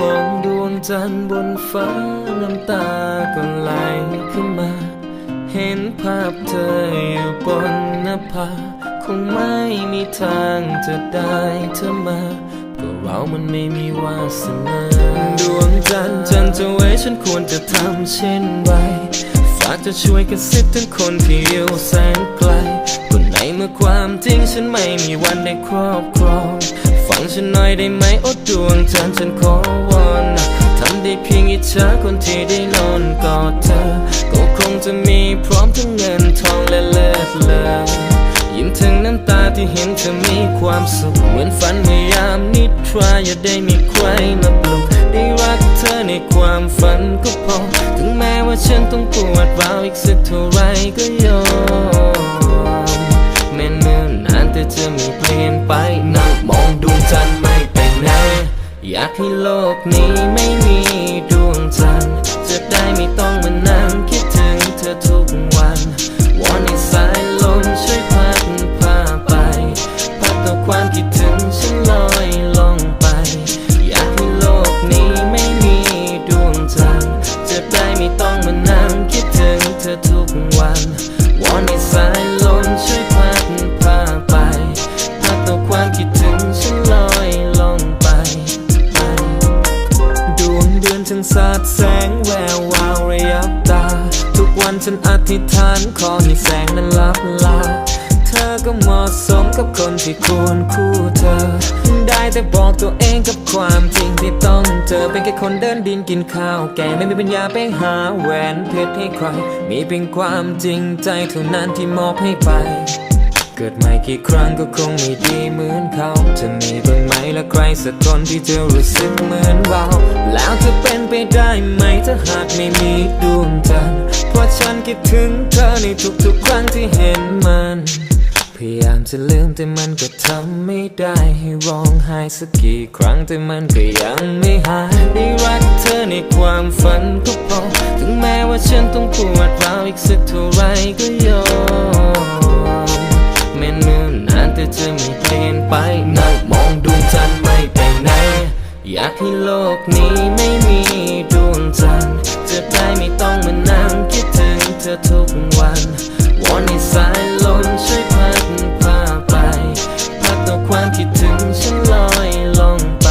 มองดวงจันทร์บนฟ้าน้ำตาก็ไหลขึ้นมา เห็นภาพเธออยู่บนหน้าผาคงไม่มีทางจะได้เธอมาก็เรามันไม่มีวาสนาดวงจันทร์จันทร์จะไว้ฉันควรจะทำเช่นไรฝากจะช่วยกระซิบถึงคนที่อยู่แสนไกลคนไหนเมื่อความจริงฉันไม่มีวันได้ครอบครอง ฟังฉันหน่อยได้ไหมโอ้ดวงจันทร์ฉันขอวอนทำได้เพียงอิจฉาคนที่ได้นอนกอดเธอ ก็คงจะมีพร้อมทั้งเงินทองและเลิศเลอยิ้มถึงน้ำตาที่เห็นเธอมีความสุข เหมือนฝันเมื่อยามนิทราอย่าได้มีใครมาปลุกได้รักเธอในความฝันก็พอ ถึงแม้ว่าฉันต้องปวดร้าวอีกสักเท่าไรก็ยอมแม้เนิ่นนานแต่จะไม่เปลี่ยนไปนั่ง อยากให้โลกนี้ไม่มีดวงจันทร์จะได้ไม่ ฉันอธิษฐานขอให้แสงนั้นลับลาเธอก็เหมาะสมกับคนที่ควรคู่เธอ ได้แต่บอกตัวเองกับความจริงที่ต้องเจอเป็นแค่คนเดินดินกินข้าวแกไม่มีปัญญาไปหาแหวนเพชรให้ใคร มีเพียงความจริงใจเท่านั้นที่มอบให้ไป เกิดใหม่กี่ครั้งก็คงไม่ดีเหมือนเขาจะมีบ้างไหมละใครสักคนที่จะรู้สึกเหมือนเรา แล้วจะเป็นไปได้ไหมถ้าหากไม่มีดวงจันทร์เพราะฉันคิดถึงเธอในทุกๆครั้งที่เห็นมันพยายามจะลืมแต่มันก็ทำไม่ได้ให้ร้องไห้สักกี่ครั้งแต่มันก็ยังไม่หายได้รักเธอในความฝันก็พอถึงแม้ว่าฉันต้องปวดร้าวอีกสักเท่าไรก็ยอากให้โลกนี้ไม่มีดวงจันทร์จะได้ไม่ต้องมานั่งคิดถึงเธอทุกวันวอนให้สายลมช่วยพัดพาไปพัดเอาความคิดถึงฉันลอยลงไป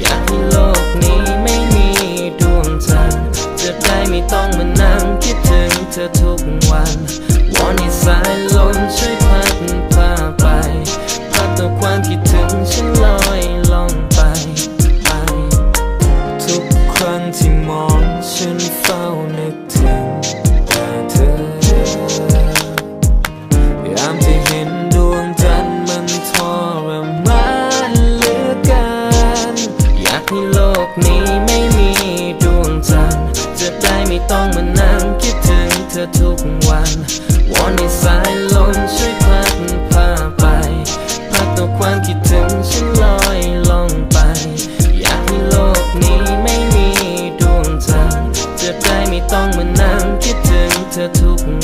อยากให้โลกนี้ไม่มีดวงจันทร์จะได้ไม่ต้องมานั่งคิดถึงเธอทุกวัน นี้ไม่มีดวงจันทร์จะได้ไม่ต้องมานั่งคิดถึงเธอทุกวันวอนให้สายลมช่วยพัดพาไปพัดตัวความคิดถึงฉันลอยล่องไป อยากให้โลกนี้ไม่มีดวงจันทร์จะได้ไม่ต้องมานั่งคิดถึงเธอทุกวัน